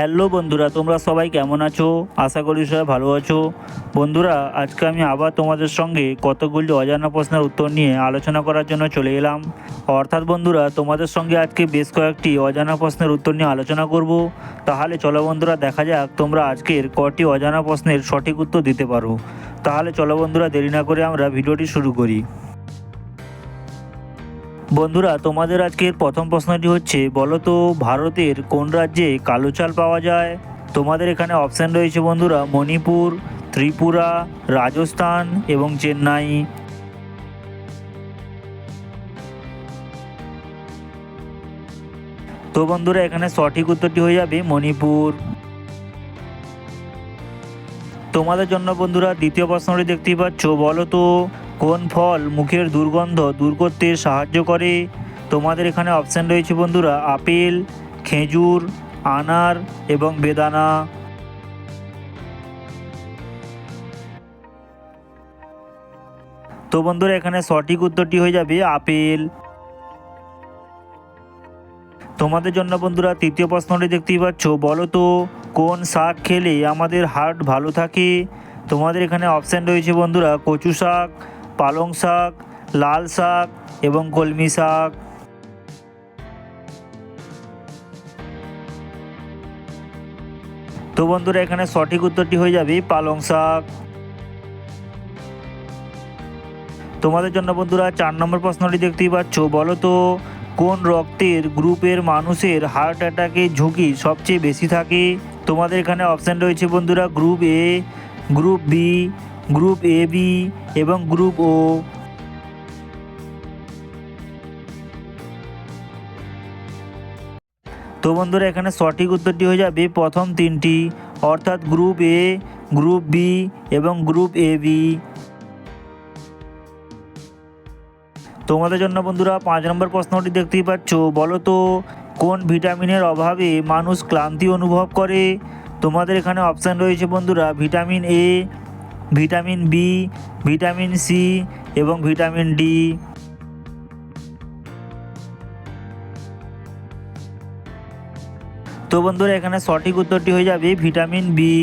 Hello বন্ধুরা, তোমরা সবাই কেমন আছো? আশা করি সবাই ভালো আছো। বন্ধুরা, আজকে আমি আবার তোমাদের সঙ্গে কতগুলি অজানা প্রশ্নের উত্তর নিয়ে আলোচনা করার জন্য চলে এলাম। অর্থাৎ বন্ধুরা, তোমাদের সঙ্গে আজকে বেশ কয়েকটি অজানা প্রশ্নের উত্তর নিয়ে আলোচনা করব। তাহলে চলো বন্ধুরা, দেখা যাক তোমরা আজকের কটি অজানা প্রশ্নের সঠিক উত্তর দিতে পারো। তাহলে চলো বন্ধুরা, দেরি না করে আমরা ভিডিওটি শুরু করি। বন্ধুরা, তোমাদের আজকের প্রথম প্রশ্নটি হচ্ছে বলো তো ভারতের কোন রাজ্যে কালো চাল পাওয়া যায়? তোমাদের এখানে অপশান রয়েছে বন্ধুরা, মণিপুর, ত্রিপুরা, রাজস্থান এবং চেন্নাই। তো বন্ধুরা, এখানে সঠিক উত্তরটি হয়ে যাবে মণিপুর। তোমাদের জন্য বন্ধুরা, দ্বিতীয় প্রশ্নটি দেখতেই পাচ্ছ বলো তো কোন ফল মুখের দুর্গন্ধ দূর করতে সাহায্য করে? তোমাদের এখানে অপশান রয়েছে বন্ধুরা, আপেল, খেজুর, আনার এবং বেদানা। তো বন্ধুরা, এখানে সঠিক উত্তরটি হয়ে যাবে আপেল। তোমাদের জন্য বন্ধুরা, তৃতীয় প্রশ্নটি দেখতেই পাচ্ছ। বলো তো, কোন শাক খেলে আমাদের হার্ট ভালো থাকে? তোমাদের এখানে অপশান রয়েছে বন্ধুরা, কচু শাক পালং শাক, লাল শাক এবং কলমি শাক। তো বন্ধুরা, এখানে সঠিক উত্তরটি হয়ে যাবে পালং শাক। তোমাদের জন্য বন্ধুরা, চার নম্বর প্রশ্নটি দেখতেই পাচ্ছ। বলো তো, কোন রক্তের গ্রুপের মানুষের হার্ট অ্যাটাকের ঝুঁকি সবচেয়ে বেশি থাকে? তোমাদের এখানে অপশান রয়েছে বন্ধুরা, group A, group B group A, B এবং গ্রুপ ও। তো বন্ধুরা, এখানে সঠিক উত্তরটি হয়ে যাবে প্রথম তিনটি, অর্থাৎ গ্রুপ এ, গ্রুপ বি এবং গ্রুপ এ, বি। তোমাদের জন্য বন্ধুরা, পাঁচ নম্বর প্রশ্নটি দেখতেই পাচ্ছ। বলো তো, কোন ভিটামিনের অভাবে মানুষ ক্লান্তি অনুভব করে? তোমাদের এখানে অপশান রয়েছে বন্ধুরা, vitamin A vitamin B, vitamin C এবং ভিটামিন ডি। তো বন্ধুরা, এখানে সঠিক উত্তরটি হয়ে যাবে ভিটামিন বি।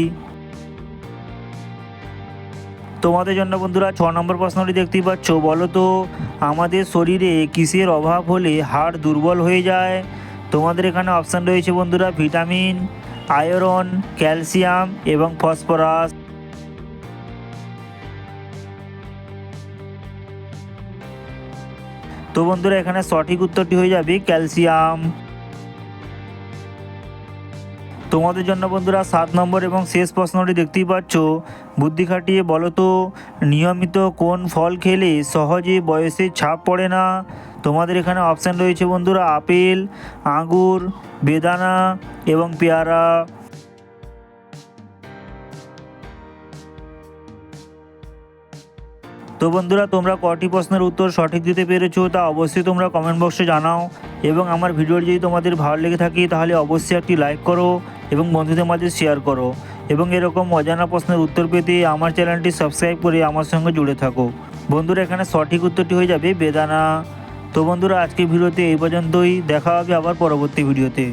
তোমাদের জন্য বন্ধুরা, ছ নম্বর প্রশ্নটি দেখতেই পাচ্ছ। বলো তো, আমাদের শরীরে কিসের অভাব হলে হাড় দুর্বল হয়ে যায়? তোমাদের এখানে অপশান রয়েছে বন্ধুরা, ভিটামিন, আয়রন, ক্যালসিয়াম এবং ফসফরাস। তো বন্ধুরা, এখানে সঠিক উত্তরটি হয়ে যাবে ক্যালসিয়াম। তোমাদের জন্য বন্ধুরা, সাত নম্বর এবং শেষ প্রশ্নটি দেখতেই পাচ্ছ। বুদ্ধি খাটিয়ে বলো তো, নিয়মিত কোন ফল খেলে সহজে বয়সের ছাপ পড়ে না? তোমাদের এখানে অপশান রয়েছে বন্ধুরা, আপেল, আঙ্গুর, বেদানা এবং পেয়ারা। তো বন্ধুরা, তোমরা কটি প্রশ্নের উত্তর সঠিক দিতে পেরেছ তা অবশ্যই তোমরা কমেন্ট বক্সে জানাও। এবং আমার ভিডিওটি যদি তোমাদের ভালো লেগে থাকে, তাহলে অবশ্যই একটি লাইক করো এবং বন্ধুদের মাঝে শেয়ার করো। এবং এরকম অজানা প্রশ্নের উত্তর পেতে আমার চ্যানেলটি সাবস্ক্রাইব করে আমার সঙ্গে জুড়ে থাকো। বন্ধুরা, এখানে সঠিক উত্তরটি হয়ে যাবে বেদানা। তো বন্ধুরা, আজকের ভিডিওতে এই পর্যন্তই। দেখা হবে আবার পরবর্তী ভিডিওতে